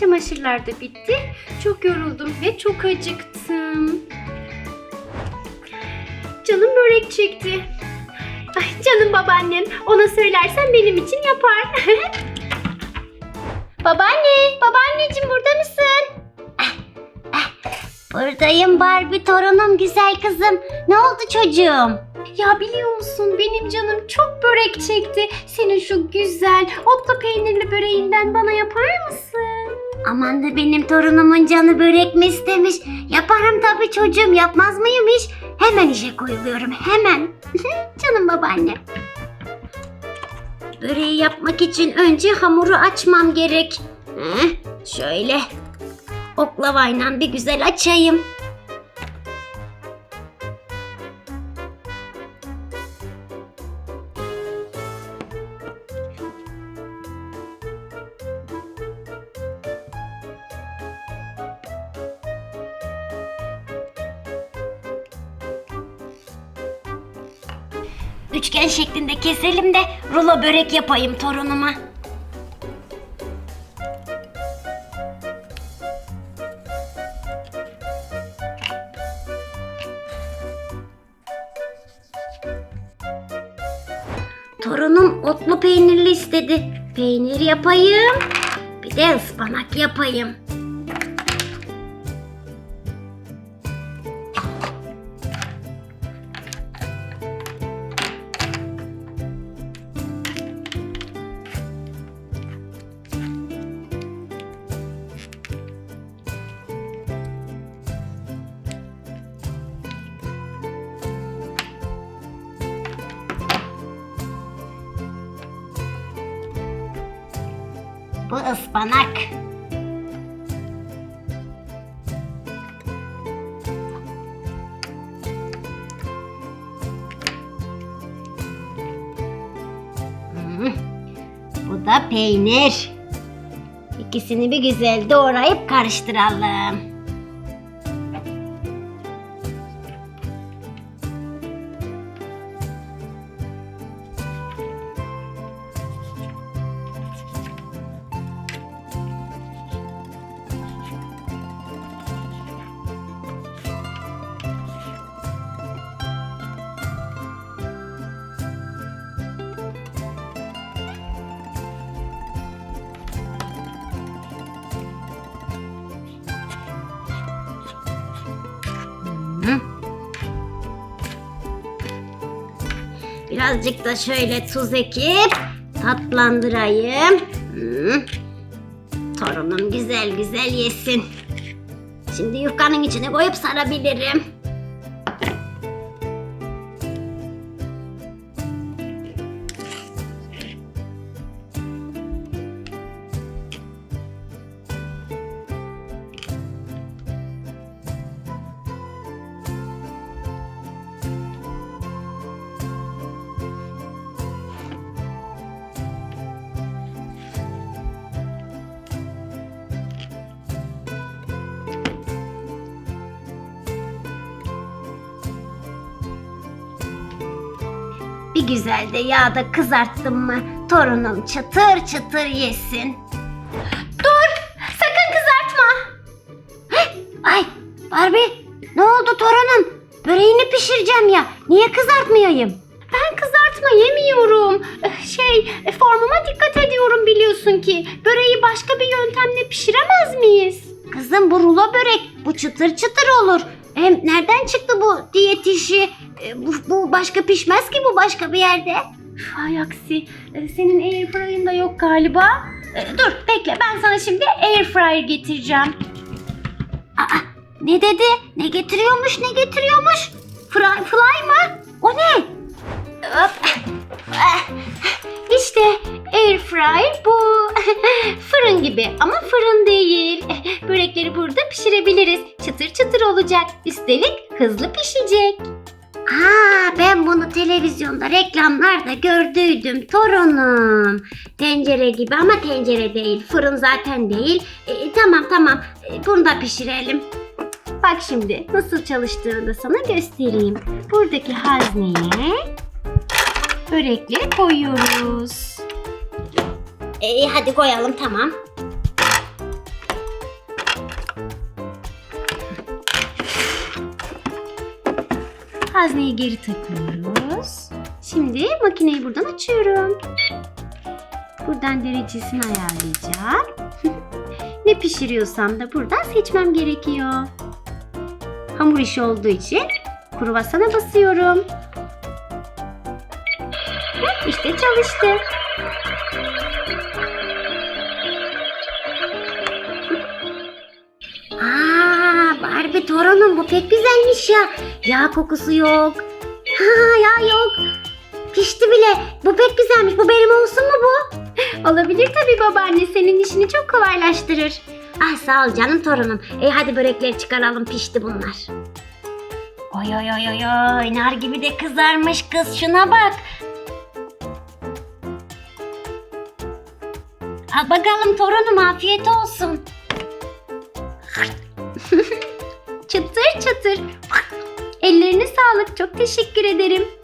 Çamaşırlar da bitti. Çok yoruldum ve çok acıktım. Canım börek çekti. Ay canım babaannem. Ona söylersen benim için yapar. Babaanne, babaanneciğim burada mısın? Buradayım Barbie torunum güzel kızım. Ne oldu çocuğum? Ya biliyor musun benim canım çok börek çekti. Senin şu güzel otlu peynirli böreğinden bana yapar mısın? Aman da benim torunumun canı börek mi istemiş? Yaparım tabii çocuğum yapmaz mıyım hiç? Hemen işe koyuluyorum hemen. Canım babaanne. Böreği yapmak için önce hamuru açmam gerek. Heh, şöyle oklavayla bir güzel açayım. Üçgen şeklinde keselim de rulo börek yapayım torunuma. Torunum otlu peynirli istedi. Peynir yapayım. Bir de ıspanak yapayım. Bu ıspanak. Hmm, Bu da peynir. İkisini bir güzel doğrayıp karıştıralım. Hı. Birazcık da şöyle tuz ekip tatlandırayım. Hı. Torunum güzel güzel yesin. Şimdi yufkanın içine koyup sarabilirim. Bir güzel de yağda kızarttım mı torunum çıtır çıtır yesin. Dur! Sakın kızartma! Ay Barbie ne oldu torunum? Böreğini pişireceğim ya. Niye kızartmayayım? Ben kızartma yemiyorum. Eh, Şey, eh, formuma dikkat ediyorum biliyorsun ki. Böreği başka bir yöntemle pişiremez miyiz? Kızım bu rulo börek. Bu çıtır çıtır olur. Hem nereden çıktı bu diyet işi? E, Bu, bu başka pişmez ki bu başka bir yerde. Ay aksi, eh, senin airfryer'ın da yok galiba. Eh, Dur bekle ben sana şimdi airfryer getireceğim. Aa, ne dedi? Ne getiriyormuş ne getiriyormuş? Fry, fly mı? O ne? Hop. İşte airfryer bu. Fırın gibi ama fırın değil. Börekleri burada pişirebiliriz. Çıtır çıtır olacak. Üstelik hızlı pişecek. Aa, ben bunu televizyonda reklamlarda gördüydüm torunum. Tencere gibi ama tencere değil. Fırın zaten değil. E, tamam tamam. E, bunu da pişirelim. Bak şimdi nasıl çalıştığını da sana göstereyim. Buradaki hazneye börekleri koyuyoruz. E, hadi koyalım tamam. Hazneyi geri takıyoruz. Şimdi makineyi buradan açıyorum. Buradan derecesini ayarlayacağım. ne pişiriyorsam da buradan seçmem gerekiyor. Hamur işi olduğu için kruvasana basıyorum. İşte çalıştı. Barbie torunum bu pek güzelmiş ya. Yağ kokusu yok. Ha yağ yok. Pişti bile. Bu pek güzelmiş. Bu benim olsun mu bu? Olabilir tabii babaanne. Senin işini çok kolaylaştırır. Ah sağ ol canım torunum. E hadi börekleri çıkaralım pişti bunlar. Oy oy oy oy oy nar gibi de kızarmış kız şuna bak. Al bakalım torunum afiyet olsun. Ellerine sağlık. Çok teşekkür ederim.